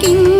thinking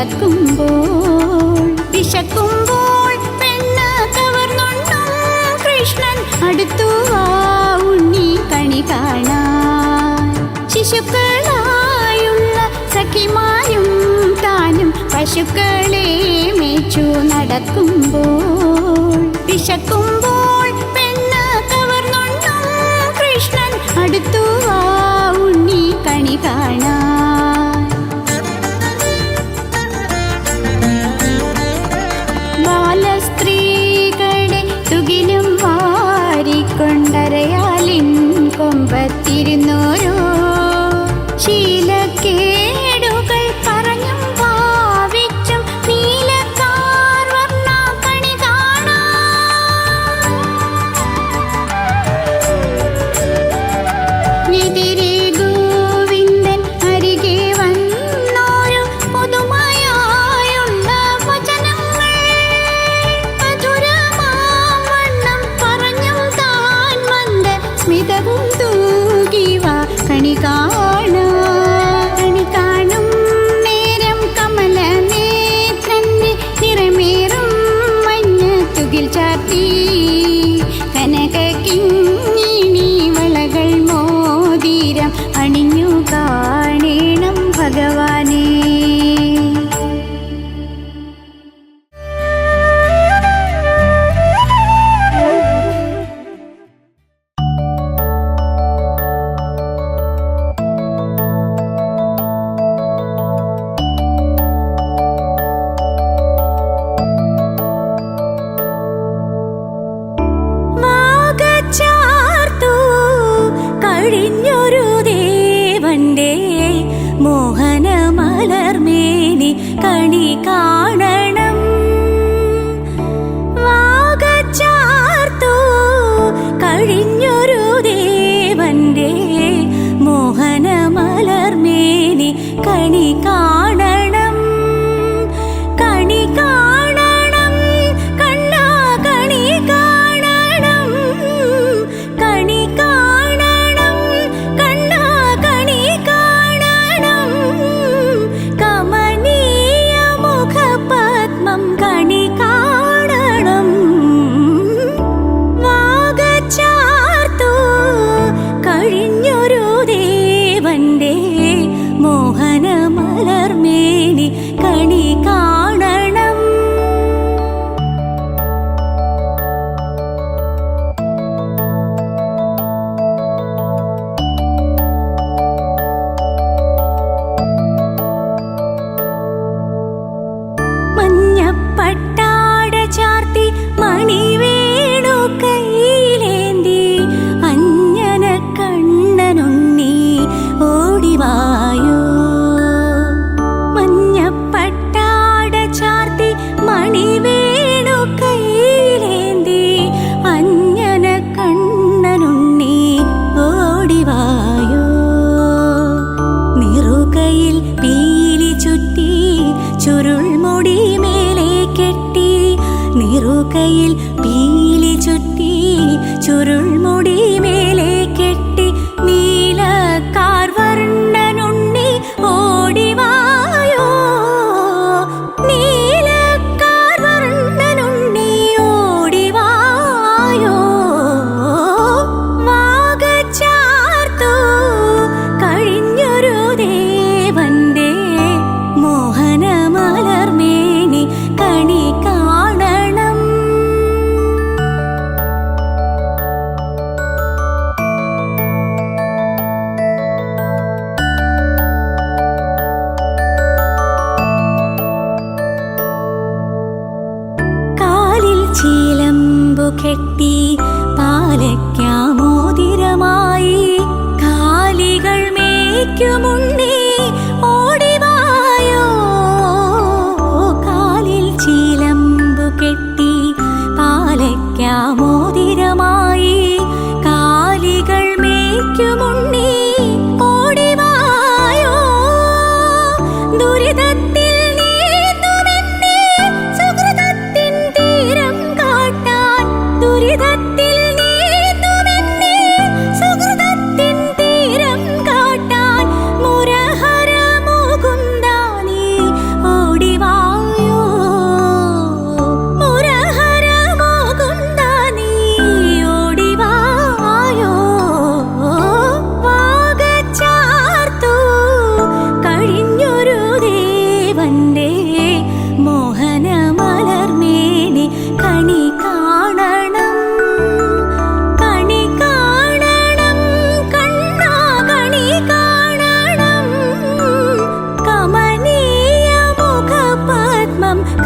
നടക്കുമ്പോൾ വിശക്കുമ്പോൾ പെണ്ണ് കവർന്നുണ്ടോ കൃഷ്ണൻ? അടുത്തു ആ ഉണ്ണി കണി കാണാൻ. ശിശുക്കളായുള്ള സഖിമാരും താനും പശുക്കളെ മേച്ചു നടക്കുമ്പോൾ വിശക്കുമ്പോൾ கணிகா ചുരുൾമുടി മേലെ കെട്ടി നിറുകയിൽ പീലി ചുറ്റി ചുരുൾ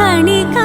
കണിക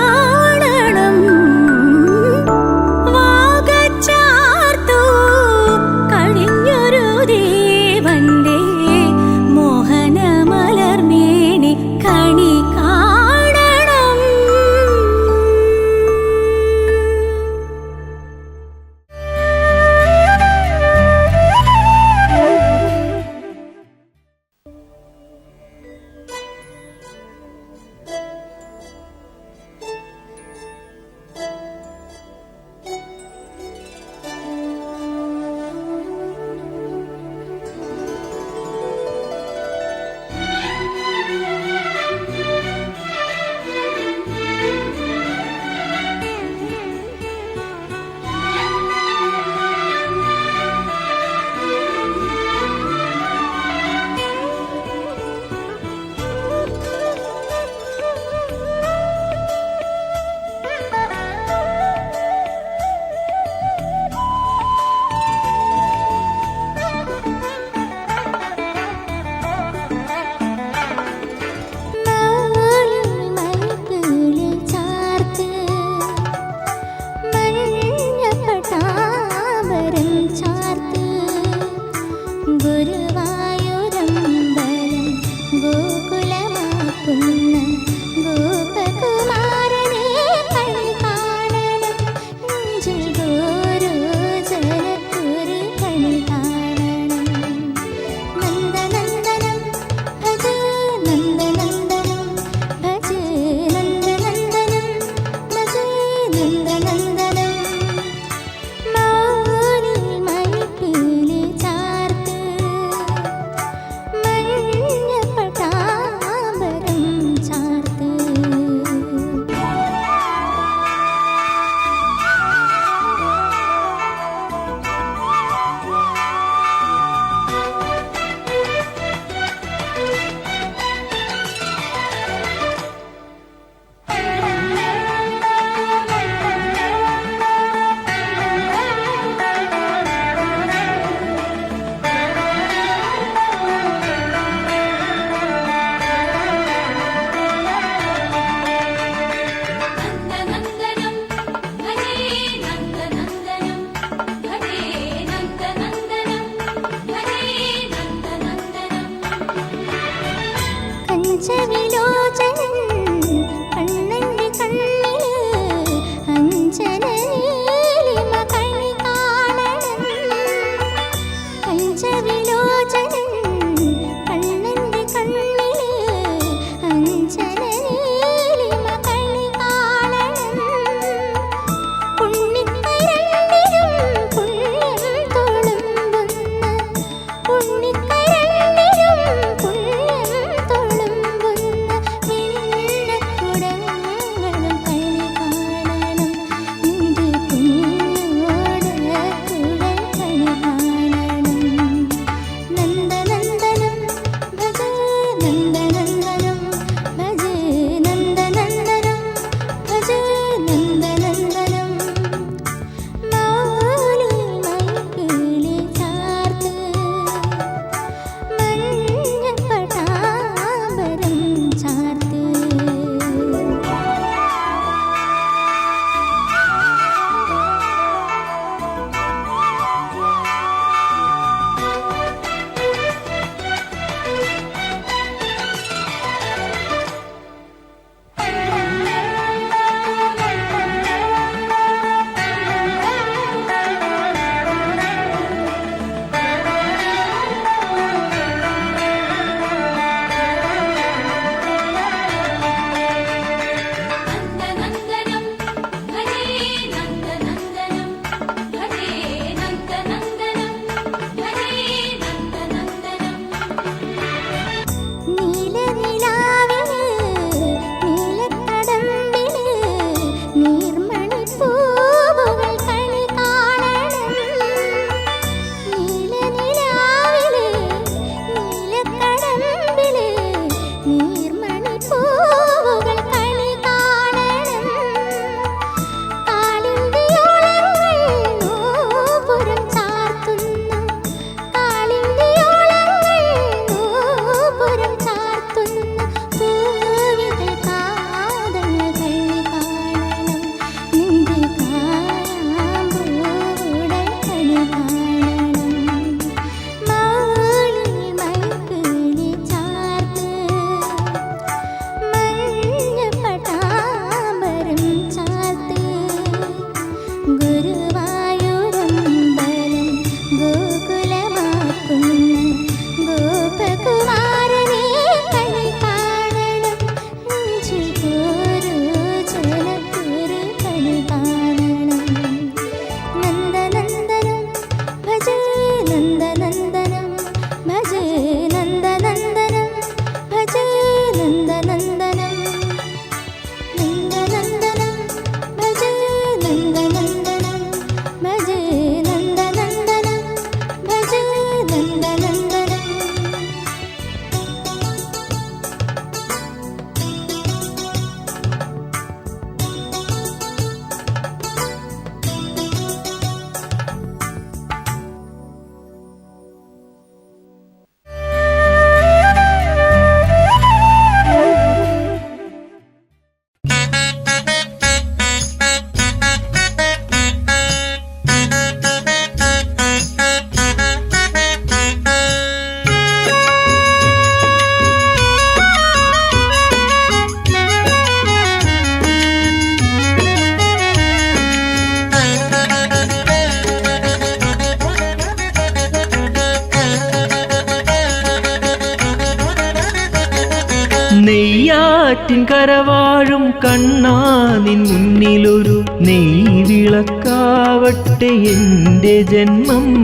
കരവാഴും കണ്ണാ നിൻ മുന്നിലൊരു നെയ്വിളക്കാവട്ടെ എന്റെ ജന്മം.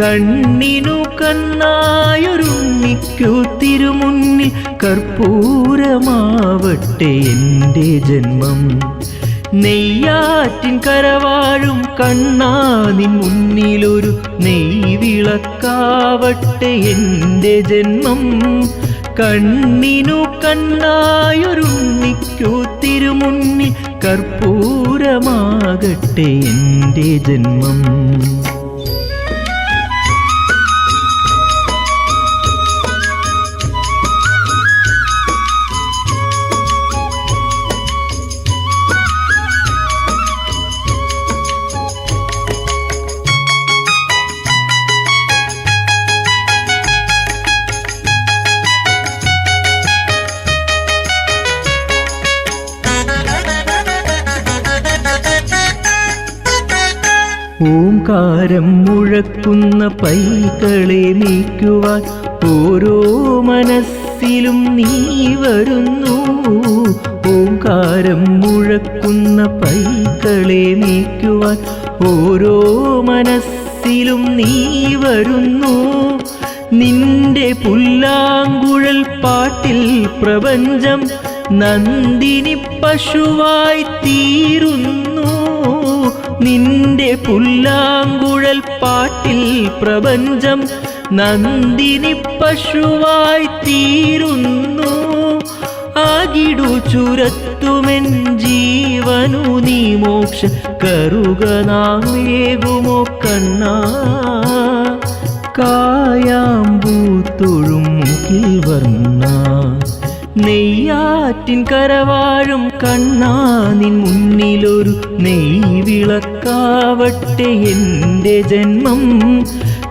കണ്ണിനു കണ്ണായൊരുണ്ണിക്കു തിരുമുന്നിൽ കർപ്പൂരമാവട്ടെ എന്റെ ജന്മം. നെയ്യാറ്റിൻ കരവാഴും കണ്ണാ നിൻ മുന്നിലൊരു നെയ്വിളക്കാവട്ടെ എന്റെ ജന്മം. കണ്ണിനു കണ്ണായൊരുണ്ണിക്കു തിരുമുന്നിൽ കർപ്പൂരമാകട്ടെ എന്റെ ജന്മം. ഓംകാരം മുഴക്കുന്ന പൈകളെ നീക്കുവാൻ ഓരോ മനസ്സിലും നീ വരുന്നു. ഓംകാരം മുഴക്കുന്ന പൈകളെ നീക്കുവാൻ ഓരോ മനസ്സിലും നീ വരുന്നു. നിന്റെ പുല്ലാങ്കുഴൽ പാട്ടിൽ പ്രപഞ്ചം നന്ദിനി പശുവായി തീരുന്നു. നിന്റെ പുല്ലാങ്കുഴൽ പാട്ടിൽ പ്രപഞ്ചം നന്ദിനി പശുവായി തീരുന്നു. ആകിടു ചുരത്തുമെൻ ജീവനു നീ മോക്ഷ കറുക നാമേകുമോ കണ്ണാ. കായാമ്പൂത്തൊഴും മുഖിൽ വർണ. നെയ്യാറ്റിൻ കരവാഴും കണ്ണാ നിൻ മുന്നിലൊരു നെയ്വിളക്കാവട്ടെ എന്റെ ജന്മം.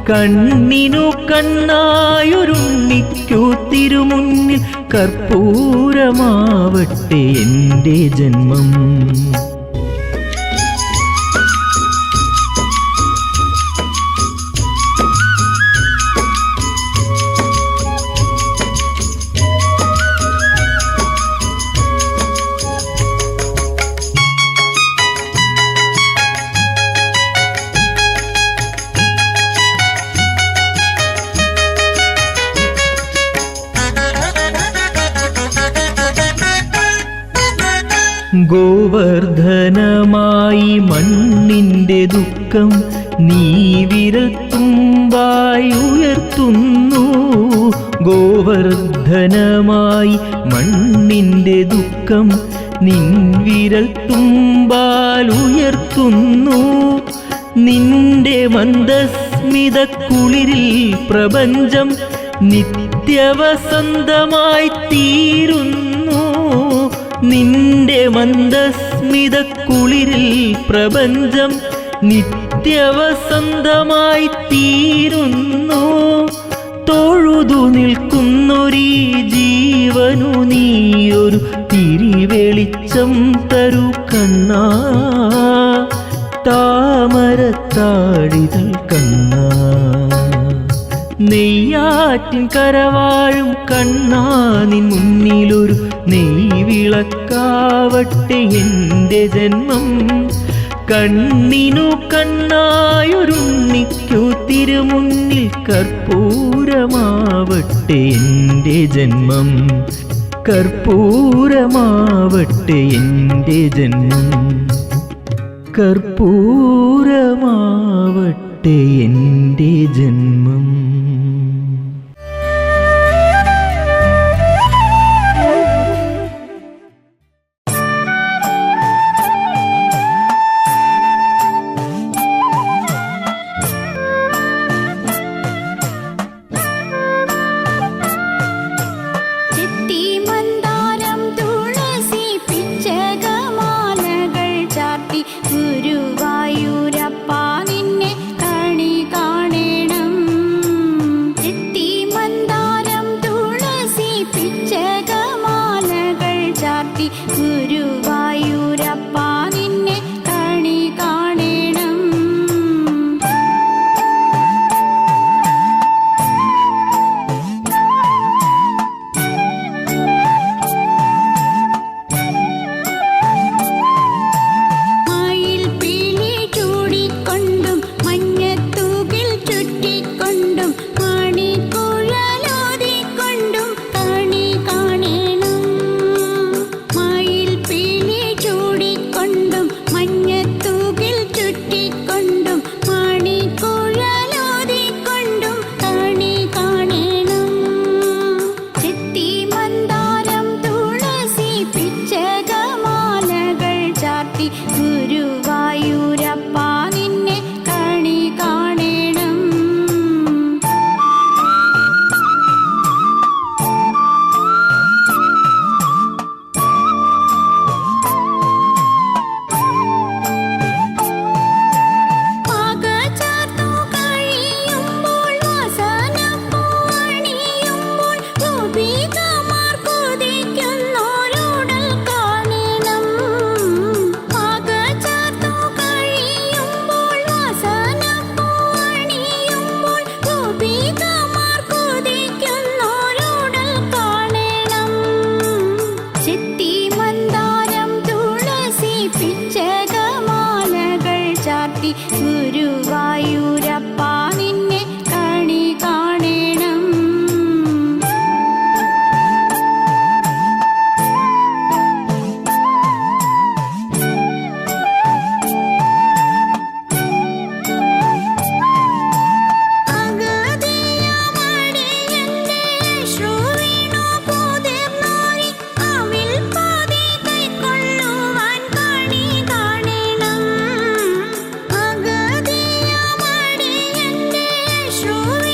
കണ്ണിനു കണ്ണായൊരുണ്ണിക്കു തിരുമുന്നിൽ കർപ്പൂരമാവട്ടെ എന്റെ ജന്മം. ഗോവർദ്ധനമായി മണ്ണിന്റെ ദുഃഖം നീ വിരത്തുമ്പായി ഉയർത്തുന്നു. ഗോവർദ്ധനമായി മണ്ണിന്റെ ദുഃഖം നിൻ വിരൽ തുമ്പാൽ ഉയർത്തുന്നു. നിന്റെ മന്ദസ്മിത കുളിരിൽ പ്രപഞ്ചം നിത്യവസന്തമായി തീരുന്നു. നിന്റെ മന്ദസ്മിത കുളിരിൽ പ്രപഞ്ചം നിത്യവസന്തമായി തീരുന്നു. തൊഴുതു നിൽക്കുന്നൊരീ ജീവനു നീയൊരു തിരിവെളിച്ചം തരു കണ്ണ. താമരത്താടിതൽ കണ്ണ. നെയ്യാറ്റിൻ കരവാഴും കണ്ണാ. നിൻ മുന്നിലൊരു നെയ്വിളക്കാവട്ടെ എന്റെ ജന്മം. കണ്ണിനു കണ്ണായൊരുണ്ണിക്കു തിരുമുന്നിൽ കർപ്പൂരമാവട്ടെ എന്റെ ജന്മം. കർപ്പൂരമാവട്ടെ എന്റെ ജന്മം. കർപ്പൂരമാവട്ടെ എന്റെ ജന്മം. sure